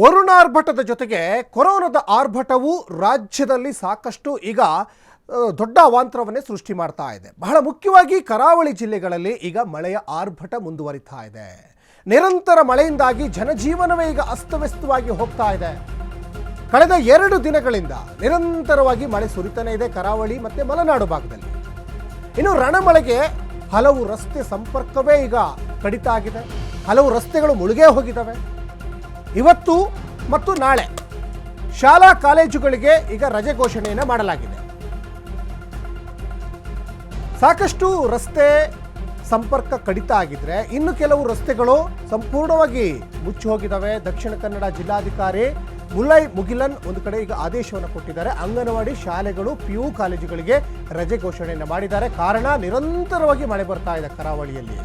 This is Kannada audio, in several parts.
ವರುಣಾರ್ಭಟದ ಜೊತೆಗೆ ಕೊರೋನಾದ ಆರ್ಭಟವು ರಾಜ್ಯದಲ್ಲಿ ಸಾಕಷ್ಟು ಈಗ ದೊಡ್ಡ ಅವಾಂತರವನ್ನೇ ಸೃಷ್ಟಿ ಮಾಡ್ತಾ ಇದೆ. ಬಹಳ ಮುಖ್ಯವಾಗಿ ಕರಾವಳಿ ಜಿಲ್ಲೆಗಳಲ್ಲಿ ಈಗ ಮಳೆಯ ಆರ್ಭಟ ಮುಂದುವರಿತಾ ಇದೆ. ನಿರಂತರ ಮಳೆಯಿಂದಾಗಿ ಜನಜೀವನವೇ ಈಗ ಅಸ್ತವ್ಯಸ್ತವಾಗಿ ಹೋಗ್ತಾ ಇದೆ. ಕಳೆದ ಎರಡು ದಿನಗಳಿಂದ ನಿರಂತರವಾಗಿ ಮಳೆ ಸುರಿತಾನೇ ಇದೆ ಕರಾವಳಿ ಮತ್ತು ಮಲೆನಾಡು ಭಾಗದಲ್ಲಿ. ಇನ್ನು ರಣಮಳೆಗೆ ಹಲವು ರಸ್ತೆ ಸಂಪರ್ಕವೇ ಈಗ ಕಡಿತ ಆಗಿದೆ. ಹಲವು ರಸ್ತೆಗಳು ಮುಳುಗೇ ಹೋಗಿದ್ದಾವೆ. ಇವತ್ತು ಮತ್ತು ನಾಳೆ ಶಾಲಾ ಕಾಲೇಜುಗಳಿಗೆ ಈಗ ರಜೆ ಘೋಷಣೆಯನ್ನು ಮಾಡಲಾಗಿದೆ. ಸಾಕಷ್ಟು ರಸ್ತೆ ಸಂಪರ್ಕ ಕಡಿತ ಆಗಿದ್ರೆ ಇನ್ನು ಕೆಲವು ರಸ್ತೆಗಳು ಸಂಪೂರ್ಣವಾಗಿ ಮುಚ್ಚಿ ಹೋಗಿದ್ದಾವೆ ದಕ್ಷಿಣ ಕನ್ನಡ ಜಿಲ್ಲಾಧಿಕಾರಿ ಮುಲ್ಲೈ ಮುಗಿಲನ್ ಒಂದು ಕಡೆ ಈಗ ಆದೇಶವನ್ನು ಕೊಟ್ಟಿದ್ದಾರೆ. ಅಂಗನವಾಡಿ ಶಾಲೆಗಳು ಪಿ ಯು ಕಾಲೇಜುಗಳಿಗೆ ರಜೆ ಘೋಷಣೆಯನ್ನು ಮಾಡಿದ್ದಾರೆ. ಕಾರಣ ನಿರಂತರವಾಗಿ ಮಳೆ ಬರ್ತಾ ಇದೆ ಕರಾವಳಿಯಲ್ಲಿ.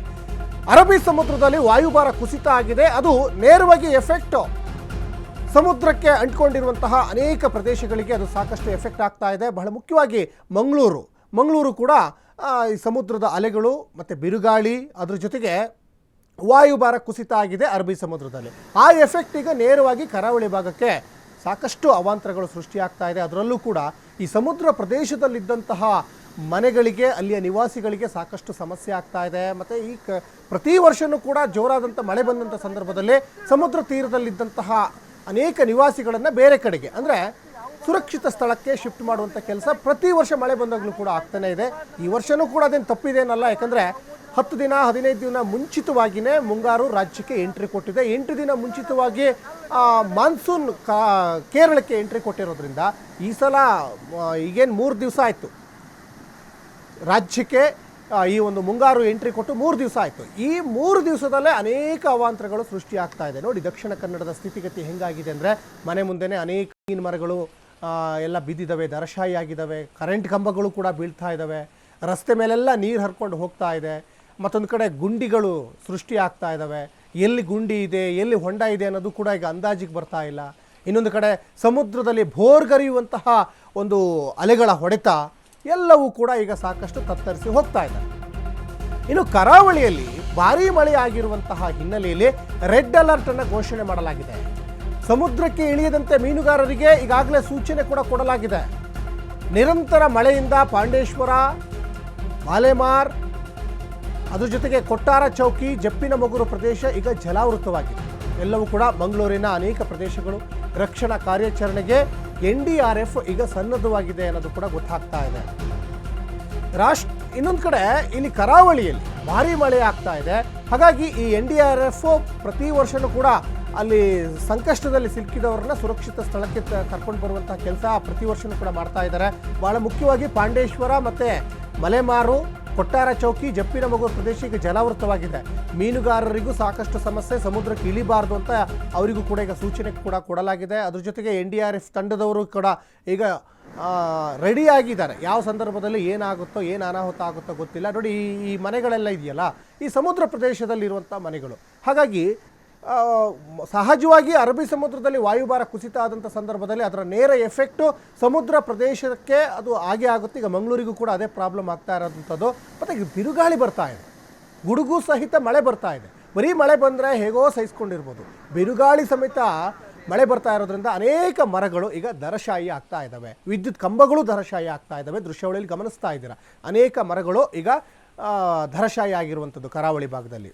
ಅರಬ್ಬಿ ಸಮುದ್ರದಲ್ಲಿ ವಾಯುಭಾರ ಕುಸಿತ ಆಗಿದೆ. ಅದು ನೇರವಾಗಿ ಎಫೆಕ್ಟ್ ಸಮುದ್ರಕ್ಕೆ ಅಂಟ್ಕೊಂಡಿರುವಂತಹ ಅನೇಕ ಪ್ರದೇಶಗಳಿಗೆ ಅದು ಸಾಕಷ್ಟು ಎಫೆಕ್ಟ್ ಆಗ್ತಾ ಇದೆ. ಬಹಳ ಮುಖ್ಯವಾಗಿ ಮಂಗಳೂರು. ಮಂಗಳೂರು ಕೂಡ ಈ ಸಮುದ್ರದ ಅಲೆಗಳು ಮತ್ತು ಬಿರುಗಾಳಿ ಅದ್ರ ಜೊತೆಗೆ ವಾಯುಭಾರ ಕುಸಿತ ಆಗಿದೆ ಅರಬ್ಬಿ ಸಮುದ್ರದಲ್ಲಿ. ಆ ಎಫೆಕ್ಟ್ ಈಗ ನೇರವಾಗಿ ಕರಾವಳಿ ಭಾಗಕ್ಕೆ ಸಾಕಷ್ಟು ಅವಾಂತರಗಳು ಸೃಷ್ಟಿಯಾಗ್ತಾ ಇದೆ. ಅದರಲ್ಲೂ ಕೂಡ ಈ ಸಮುದ್ರ ಪ್ರದೇಶದಲ್ಲಿದ್ದಂತಹ ಮನೆಗಳಿಗೆ, ಅಲ್ಲಿಯ ನಿವಾಸಿಗಳಿಗೆ ಸಾಕಷ್ಟು ಸಮಸ್ಯೆ ಆಗ್ತಾ ಇದೆ. ಮತ್ತು ಈ ಕ, ಪ್ರತಿ ವರ್ಷವೂ ಕೂಡ ಜೋರಾದಂಥ ಮಳೆ ಬಂದಂಥ ಸಂದರ್ಭದಲ್ಲಿ ಸಮುದ್ರ ತೀರದಲ್ಲಿದ್ದಂತಹ ಅನೇಕ ನಿವಾಸಿಗಳನ್ನು ಬೇರೆ ಕಡೆಗೆ, ಅಂದರೆ ಸುರಕ್ಷಿತ ಸ್ಥಳಕ್ಕೆ ಶಿಫ್ಟ್ ಮಾಡುವಂಥ ಕೆಲಸ ಪ್ರತಿ ವರ್ಷ ಮಳೆ ಬಂದಾಗಲೂ ಕೂಡ ಆಗ್ತಾನೆ ಇದೆ. ಈ ವರ್ಷನೂ ಕೂಡ ಅದೇನು ತಪ್ಪಿದೇನಲ್ಲ, ಯಾಕಂದರೆ ಹತ್ತು ದಿನ, ಹದಿನೈದು ದಿನ ಮುಂಚಿತವಾಗಿಯೇ ಮುಂಗಾರು ರಾಜ್ಯಕ್ಕೆ ಎಂಟ್ರಿ ಕೊಟ್ಟಿದೆ. ಎಂಟು ದಿನ ಮುಂಚಿತವಾಗಿ ಮಾನ್ಸೂನ್ ಕೇರಳಕ್ಕೆ ಎಂಟ್ರಿ ಕೊಟ್ಟಿರೋದ್ರಿಂದ ಈ ಸಲ ಈಗೇನು ಮೂರು ದಿವಸ ಆಯಿತು. ರಾಜ್ಯಕ್ಕೆ ಈ ಒಂದು ಮುಂಗಾರು ಎಂಟ್ರಿ ಕೊಟ್ಟು ಮೂರು ದಿವಸ ಆಯಿತು. ಈ ಮೂರು ದಿವಸದಲ್ಲೇ ಅನೇಕ ಅವಾಂತರಗಳು ಸೃಷ್ಟಿಯಾಗ್ತಾ ಇದೆ. ನೋಡಿ, ದಕ್ಷಿಣ ಕನ್ನಡದ ಸ್ಥಿತಿಗತಿ ಹೆಂಗಾಗಿದೆ ಅಂದರೆ, ಮನೆ ಮುಂದೆನೇ ಅನೇಕ ಮೀನು ಮರಗಳು ಎಲ್ಲ ಬಿದ್ದಿದ್ದಾವೆ ದರಶಾಯಿ ಆಗಿದ್ದಾವೆ, ಕರೆಂಟ್ ಕಂಬಗಳು ಕೂಡ ಬೀಳ್ತಾ ಇದ್ದಾವೆ, ರಸ್ತೆ ಮೇಲೆಲ್ಲ ನೀರು ಹರ್ಕೊಂಡು ಹೋಗ್ತಾ ಇದೆ, ಮತ್ತೊಂದು ಕಡೆ ಗುಂಡಿಗಳು ಸೃಷ್ಟಿ ಆಗ್ತಾ ಇದ್ದಾವೆ. ಎಲ್ಲಿ ಗುಂಡಿ ಇದೆ, ಎಲ್ಲಿ ಹೊಂಡ ಇದೆ ಅನ್ನೋದು ಕೂಡ ಈಗ ಅಂದಾಜಿಗೆ ಬರ್ತಾ ಇಲ್ಲ. ಇನ್ನೊಂದು ಕಡೆ ಸಮುದ್ರದಲ್ಲಿ ಭೋರ್ಗರಿಯುವಂತಹ ಒಂದು ಅಲೆಗಳ ಹೊಡೆತ ಎಲ್ಲವೂ ಕೂಡ ಈಗ ಸಾಕಷ್ಟು ತತ್ತರಿಸಿ ಹೋಗ್ತಾ ಇದೆ. ಇನ್ನು ಕರಾವಳಿಯಲ್ಲಿ ಭಾರೀ ಮಳೆ ಆಗಿರುವಂತಹ ಹಿನ್ನೆಲೆಯಲ್ಲಿ ರೆಡ್ ಅಲರ್ಟ್ ಅನ್ನು ಘೋಷಣೆ ಮಾಡಲಾಗಿದೆ. ಸಮುದ್ರಕ್ಕೆ ಇಳಿಯದಂತೆ ಮೀನುಗಾರರಿಗೆ ಈಗಾಗಲೇ ಸೂಚನೆ ಕೂಡ ಕೊಡಲಾಗಿದೆ. ನಿರಂತರ ಮಳೆಯಿಂದ ಪಾಂಡೇಶ್ವರ, ಮಾಲೆಮಾರ್, ಅದರ ಜೊತೆಗೆ ಕೊಟ್ಟಾರ ಚೌಕಿ, ಜಪ್ಪಿನ ಮಗುರು ಪ್ರದೇಶ ಈಗ ಜಲಾವೃತವಾಗಿದೆ. ಎಲ್ಲವೂ ಕೂಡ ಮಂಗಳೂರಿನ ಅನೇಕ ಪ್ರದೇಶಗಳು ರಕ್ಷಣಾ ಕಾರ್ಯಾಚರಣೆಗೆ ಎನ್ ಡಿ ಆರ್ ಎಫ್ ಈಗ ಸನ್ನದ್ಧವಾಗಿದೆ ಅನ್ನೋದು ಕೂಡ ಗೊತ್ತಾಗ್ತಾ ಇದೆ. ರಾಷ್ಟ್ರ, ಇನ್ನೊಂದು ಕಡೆ ಇಲ್ಲಿ ಕರಾವಳಿಯಲ್ಲಿ ಭಾರಿ ಮಳೆ ಆಗ್ತಾ ಇದೆ. ಹಾಗಾಗಿ ಈ ಎನ್ ಡಿ ಆರ್ ಎಫ್ ಪ್ರತಿ ವರ್ಷನೂ ಕೂಡ ಅಲ್ಲಿ ಸಂಕಷ್ಟದಲ್ಲಿ ಸಿಲುಕಿದವರನ್ನ ಸುರಕ್ಷಿತ ಸ್ಥಳಕ್ಕೆ ಕರ್ಕೊಂಡು ಬರುವಂತಹ ಕೆಲಸ ಪ್ರತಿ ವರ್ಷನೂ ಕೂಡ ಮಾಡ್ತಾ ಇದ್ದಾರೆ. ಬಹಳ ಮುಖ್ಯವಾಗಿ ಪಾಂಡೇಶ್ವರ ಮತ್ತು ಮಲೆಮಾರು ಕೊಟ್ಟಾರ ಚೌಕಿ ಜಪ್ಪಿನ ಮಗುವ ಪ್ರದೇಶ ಈಗ ಜಲಾವೃತವಾಗಿದೆ. ಮೀನುಗಾರರಿಗೂ ಸಾಕಷ್ಟು ಸಮಸ್ಯೆ, ಸಮುದ್ರಕ್ಕೆ ಇಳಿಬಾರ್ದು ಅಂತ ಅವರಿಗೂ ಕೂಡ ಈಗ ಸೂಚನೆ ಕೂಡ ಕೊಡಲಾಗಿದೆ. ಅದ್ರ ಜೊತೆಗೆ ಎನ್ ಡಿ ಆರ್ ಎಫ್ ತಂಡದವರು ಕೂಡ ಈಗ ರೆಡಿ ಆಗಿದ್ದಾರೆ ಯಾವ ಸಂದರ್ಭದಲ್ಲಿ ಏನಾಗುತ್ತೋ, ಏನು ಅನಾಹುತ ಆಗುತ್ತೋ ಗೊತ್ತಿಲ್ಲ. ನೋಡಿ ಈ ಮನೆಗಳೆಲ್ಲ ಇದೆಯಲ್ಲ, ಈ ಸಮುದ್ರ ಪ್ರದೇಶದಲ್ಲಿರುವಂಥ ಮನೆಗಳು. ಹಾಗಾಗಿ ಸಹಜವಾಗಿ ಅರಬ್ಬಿ ಸಮುದ್ರದಲ್ಲಿ ವಾಯುಭಾರ ಕುಸಿತ ಆದಂಥ ಸಂದರ್ಭದಲ್ಲಿ ಅದರ ನೇರ ಎಫೆಕ್ಟು ಸಮುದ್ರ ಪ್ರದೇಶಕ್ಕೆ ಅದು ಆಗೇ ಆಗುತ್ತೆ. ಈಗ ಮಂಗಳೂರಿಗೂ ಕೂಡ ಅದೇ ಪ್ರಾಬ್ಲಮ್ ಆಗ್ತಾ ಇರೋದಂಥದ್ದು ಮತ್ತು ಈಗ ಬಿರುಗಾಳಿ ಬರ್ತಾ ಇದೆ. ಗುಡುಗು ಸಹಿತ ಮಳೆ ಬರ್ತಾ ಇದೆ. ಬರೀ ಮಳೆ ಬಂದರೆ ಹೇಗೋ ಸಹಿಸ್ಕೊಂಡಿರ್ಬೋದು. ಬಿರುಗಾಳಿ ಸಮೇತ ಮಳೆ ಬರ್ತಾ ಇರೋದ್ರಿಂದ ಅನೇಕ ಮರಗಳು ಈಗ ದರಶಾಯಿ ಆಗ್ತಾ ಇದ್ದಾವೆ ವಿದ್ಯುತ್ ಕಂಬಗಳು ದರಶಾಯಿ ಆಗ್ತಾ ಇದ್ದಾವೆ ದೃಶ್ಯಾವಳಿಯಲ್ಲಿ ಗಮನಿಸ್ತಾ ಇದ್ದೀರಾ. ಅನೇಕ ಮರಗಳು ಈಗ ದರಶಾಯಿ ಆಗಿರುವಂಥದ್ದು ಕರಾವಳಿ ಭಾಗದಲ್ಲಿ.